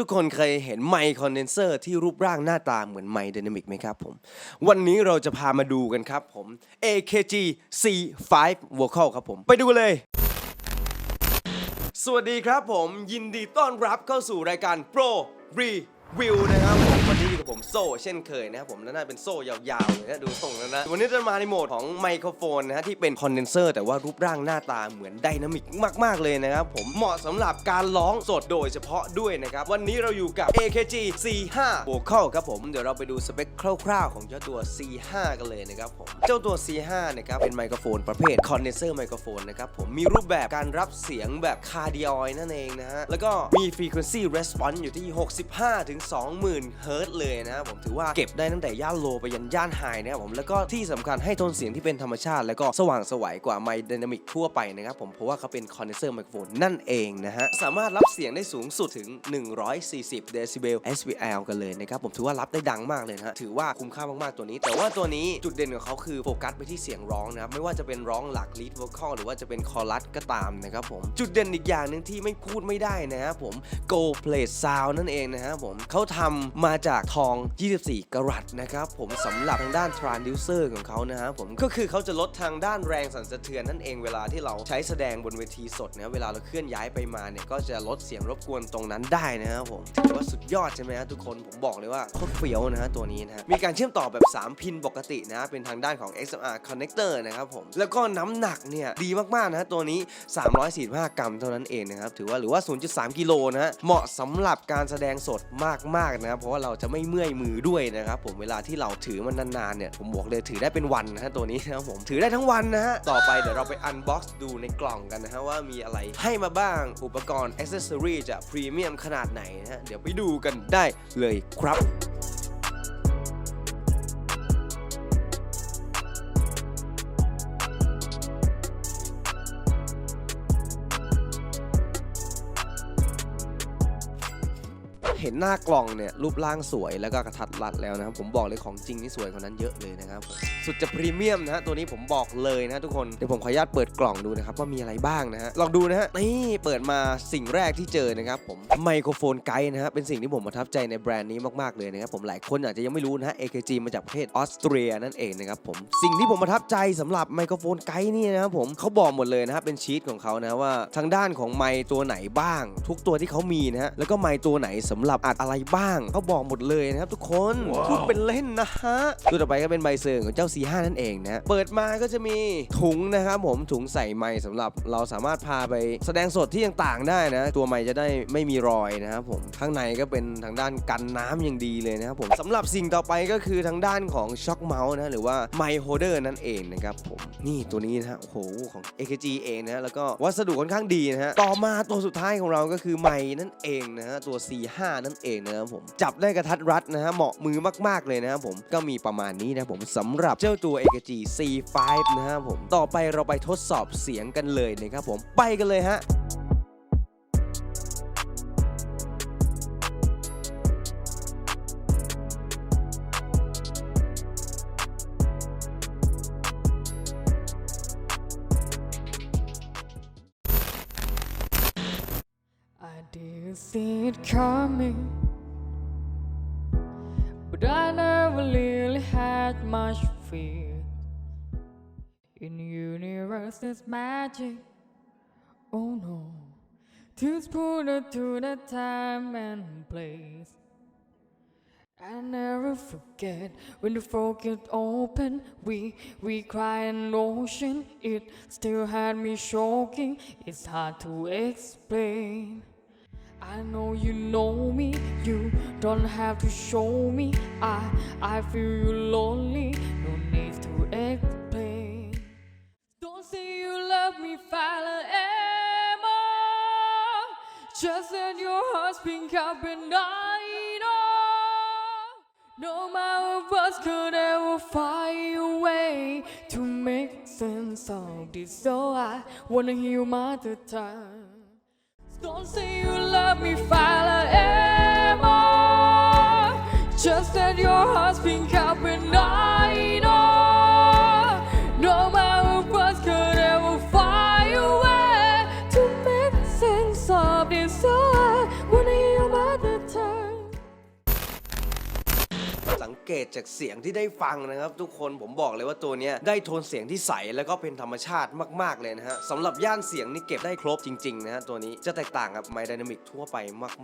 ทุกๆคนเคยเห็นไมค์คอนเดนเซอร์ที่รูปร่างหน้าตาเหมือนไมค์ไดนามิกไหมครับผม วันนี้เราจะพามาดูกันครับผม AKG C5 Vocal ครับผม ไปดูเลย สวัสดีครับผมยินดีต้อนรับเข้าสู่รายการ Pro Review นะครับผมวันนี้อยู่กับ ผมโซ่เช่นเคยนะครับผมและน่าเป็นโซ่ยาวๆเลยนะดูทรงแล้วนะวันนี้จะมาในโหมดของไมโครโฟนนะฮะที่เป็นคอนเดนเซอร์แต่ว่ารูปร่างหน้าตาเหมือนไดนามิกมากๆเลยนะครับผมเหมาะสำหรับการร้องสดโดยเฉพาะด้วยนะครับวันนี้เราอยู่กับ AKG C5 Vocal ครับผมเดี๋ยวเราไปดูสเปคคร่าวๆของเจ้าตัว C5 กันเลยนะครับผมเจ้าตัว C5 นะครับเป็นไมโครโฟนประเภทคอนเดนเซอร์ไมโครโฟนนะครับผมมีรูปแบบการรับเสียงแบบคาร์ดิออยนั่นเองนะฮะแล้วก็มี frequency response อยู่ที่ 65ถึง20,000เฮิรตซ์เลยนะครับผมถือว่าเก็บได้ตั้งแต่ย่านโลไปยันย่านไฮนะครับผมแล้วก็ที่สำคัญให้โทนเสียงที่เป็นธรรมชาติ แล้วก็สว่างไสวัยกว่าไมค์ไดนามิกทั่วไปนะครับผมเพราะว่าเขาเป็นคอนเดนเซอร์ไมโครโฟนนั่นเองนะฮะสามารถรับเสียงได้สูงสุดถึง 140 เดซิเบล SVL กันเลยนะครับผมถือว่ารับได้ดังมากเลยนะฮะถือว่าคุ้มค่ามากๆตัวนี้ แต่ว่าตัวนี้จุดเด่นของเขาคือโฟกัสไปที่เสียงร้องนะครับไม่ว่าจะเป็นร้องหลัก lead vocal หรือว่าจะเป็นคอรัสก็ตามนะครับผมจุดเด่นอีกอย่างหนึ่งที่ไม่พูดไม่ได้นะครับผม Go Plate Sound นั่นเองนะครับผมเขาทำมาจากทอง 24 กรัตนะครับผมสำหรับทางด้าน transducer ของเขานะครับผมก็คือเขาจะลดทางด้านแรงสั่นสะเทือนนั่นเองเวลาที่เราใช้แสดงบนเวทีสดนะเวลาเราเคลื่อนย้ายไปมาเนี่ยก็จะลดเสียงรบกวนตรงนั้นได้นะครับผมถือว่าสุดยอดใช่ไหมฮะทุกคนผมบอกเลยว่าโคตรเฟี้ยวนะฮะตัวนี้นะฮะมีการเชื่อมต่อแบบ 3 พินปกตินะเป็นทางด้านของ XLR connector นะครับผมแล้วก็น้ำหนักเนี่ยดีมากๆนะฮะตัวนี้ 345 กรัมเท่านั้นเองนะครับถือว่าหรือว่า 0.3 กิโลนะฮะเหมาะสำหรับการแสดงสดมากๆนะครับเพราะว่าเราจะไม่เมื่อยมือด้วยนะครับผมเวลาที่เราถือมันนานๆเนี่ยผมบอกเลยถือได้เป็นวันนะฮะตัวนี้นะครับผมถือได้ทั้งวันนะฮะต่อไปเดี๋ยวเราไปอันบ็อกซ์ดูในกล่องกันนะฮะว่ามีอะไรให้มาบ้างอุปกรณ์อ c เซสซอรีจะพรีเมียมขนาดไหนนะฮะเดี๋ยวไปดูกันได้เลยครับ เห็นหน้ากล่องเนี่ยรูปร่างสวยแล้วก็กระทัดรัดแล้วนะครับ ผมบอกเลยของจริงนี่สวยกว่านั้นเยอะเลยนะครับสุดจะพรีเมียมนะฮะตัวนี้ผมบอกเลยนะทุกคนเดี๋ยวผมขออนุญาตเปิดกล่องดูนะครับว่ามีอะไรบ้างนะฮะลองดูนะฮะนี่เปิดมาสิ่งแรกที่เจอนะครับผมไมโครโฟนไกด์นะฮะเป็นสิ่งที่ผมประทับใจในแบรนด์นี้มากๆเลยนะครับผมหลายคนอาจจะยังไม่รู้นะฮะ AKG มาจากประเทศออสเตรียนั่นเองนะครับผมสิ่งที่ผมประทับใจสำหรับไมโครโฟนไกด์นี่นะครับผมเขาบอกหมดเลยนะครับเป็นชีตของเขานะว่าทางด้านของไมตัวไหนบ้าง ทุกตัวที่เขามีนะฮะแล้วก็ไมตัวไหนสำหรับอัดอะไรบ้างเขาบอกหมดเลยนะครับทุกคนพูดเป็นเล่นนะฮะตัวต่อไปก็เป็นใบเซอร์ของเจ้า C5 นั่นเองนะฮะเปิดมาก็จะมีถุงนะครับผมถุงใส่ไมค์สำหรับเราสามารถพาไปแสดงสดที่ต่างๆได้นะ ตัวไมค์จะได้ไม่มีรอยนะครับผมข้างในก็เป็นทางด้านกันน้ำอย่างดีเลยนะครับผมสำหรับสิ่งต่อไปก็คือทางด้านของช็อคเมาส์นะหรือว่าไมค์โฮเดอร์นั่นเองนะครับผมนี่ตัวนี้นะฮะโอ้โหของ AKG เองนะฮะแล้วก็วัสดุค่อนข้างดีนะฮะต่อมาตัวสุดท้ายของเราก็คือไมค์นั่นเองนะฮะตัว C5 นั่นเองนะครับผมจับได้กระทัดรัดนะฮะเหมาะมือมากๆเลยนะครับผมก็มีประมาณนี้นะผมสำหรับเจ้าตัว AKG C5 นะครับผมต่อไปเราไปทดสอบเสียงกันเลยนะครับผมไปกันเลยฮะ didn't see it coming, but I never really had much fear. In universe, there's magic. Oh no, just put it to the time and place. I never forget when the fog focus open. We we cry an ocean. It still had me choking. It's hard to explain. I know you know me. You don't have to show me. I I feel you lonely. No need to explain. Don't say you love me, Father Emma. Just let your heart speak up and I. No matter what could ever find a way to make sense of this. So I wanna hear mother tongue. Don't say you love me forever. Just that your heart's been caught when I know. เกตจากเสียงที่ได้ฟังนะครับ ทุกคนผมบอกเลยว่าตัวเนี้ยได้โทนเสียงที่ใสแล้วก็เป็นธรรมชาติมาก ๆ เลยนะฮะสำหรับย่านเสียงนี่เก็บได้ครบจริง ๆ นะฮะตัวนี้จะแตกต่างกับไมดนามิกทั่วไป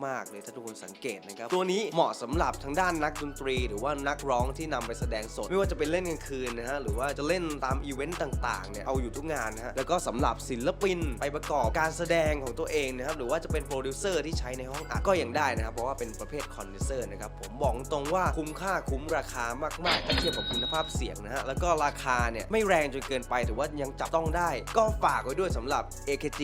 มาก ๆ เลยถ้าทุกคนสังเกตนะครับ ตัวนี้เหมาะสำหรับทางด้านนักดนตรี หรือว่านักร้องที่นำไปแสดงสด ไม่ว่าจะเป็นเล่นกลางคืนนะฮะหรือว่าจะเล่นตามอีเวนต์ต่างๆเนี่ยเอาอยู่ทุกงานนะฮะแล้วก็สำหรับศิลปินไปประกอบการแสดงของตัวเองนะครับหรือว่าจะเป็นโปรดิวเซอร์ที่ใช้ในห้องอัดก็ยังได้นะครับเพราะว่าเป็นประเภทคอนเดนเซอร์นะครับผมบอกตรงว่าคุ้มค่าคุ้มราคามากๆถ้าเทียบกับคุณภาพเสียงนะฮะ แล้วก็ราคาเนี่ย ไม่แรงจนเกินไปถือว่ายังจับต้องได้ ก็ฝากไว้ด้วยสำหรับ AKG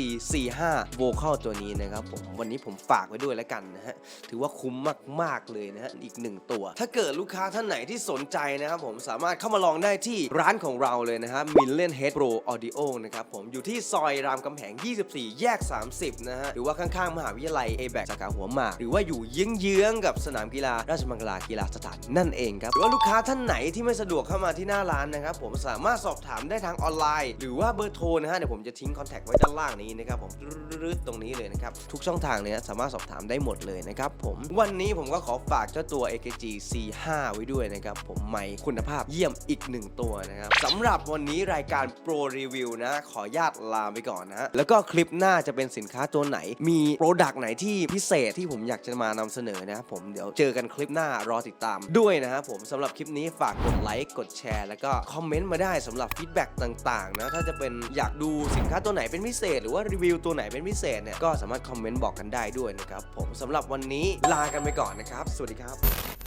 45 Vocal ตัวนี้นะครับผม วันนี้ผมฝากไว้ด้วยแล้วกันนะฮะ ถือว่าคุ้มมากๆเลยนะฮะ อีกหนึ่งตัว ถ้าเกิดลูกค้าท่านไหนที่สนใจนะครับผมสามารถเข้ามาลองได้ที่ร้านของเราเลยนะฮะ Million Head Pro Audio นะครับผมอยู่ที่ซอยรามคำแหง 24 แยก 30 นะฮะ หรือว่าข้างๆ มหาวิทยาลัย a b a c สาขาหัวหมาก หรือว่าอยู่เยื้องๆกับสนามกีฬาราชมังคลากีฬาสถานนั่นเองครับหรือว่าลูกค้าท่านไหนที่ไม่สะดวกเข้ามาที่หน้าร้านนะครับผมสามารถสอบถามได้ทางออนไลน์ หรือว่าเบอร์โทรนะฮะเดี๋ยวผมจะทิ้งคอนแทคไว้ด้านล่างนี้นะครับผมรึดๆตรงนี้เลยนะครับทุกช่องทางเนี่ยสามารถสอบถามได้หมดเลยนะครับผมวันนี้ผมก็ขอฝากเจ้าตัว AKG C5 ไว้ด้วยนะครับผมไมค์คุณภาพเยี่ยมอีกหนึ่งตัวนะครับสำหรับวันนี้รายการโปรรีวิวนะขอญาตลาไปก่อนนะฮะแล้วก็คลิปหน้าจะเป็นสินค้าตัวไหน มีโปรดักต์ไหนที่พิเศษที่ผมอยากจะมานำเสนอนะครับผมเดี๋ยวเจอกันคลิปหน้ารอติดตามด้วยนะครับผมสำหรับคลิปนี้ฝากกดไลค์กดแชร์ แล้วก็คอมเมนต์มาได้สำหรับฟีดแบ็กต่างๆนะถ้าจะเป็นอยากดูสินค้าตัวไหนเป็นพิเศษ หรือว่ารีวิวตัวไหนเป็นพิเศษเนี่ยก็สามารถคอมเมนต์บอกกันได้ด้วยนะครับผมสำหรับวันนี้ลากันไปก่อนนะครับ สวัสดีครับ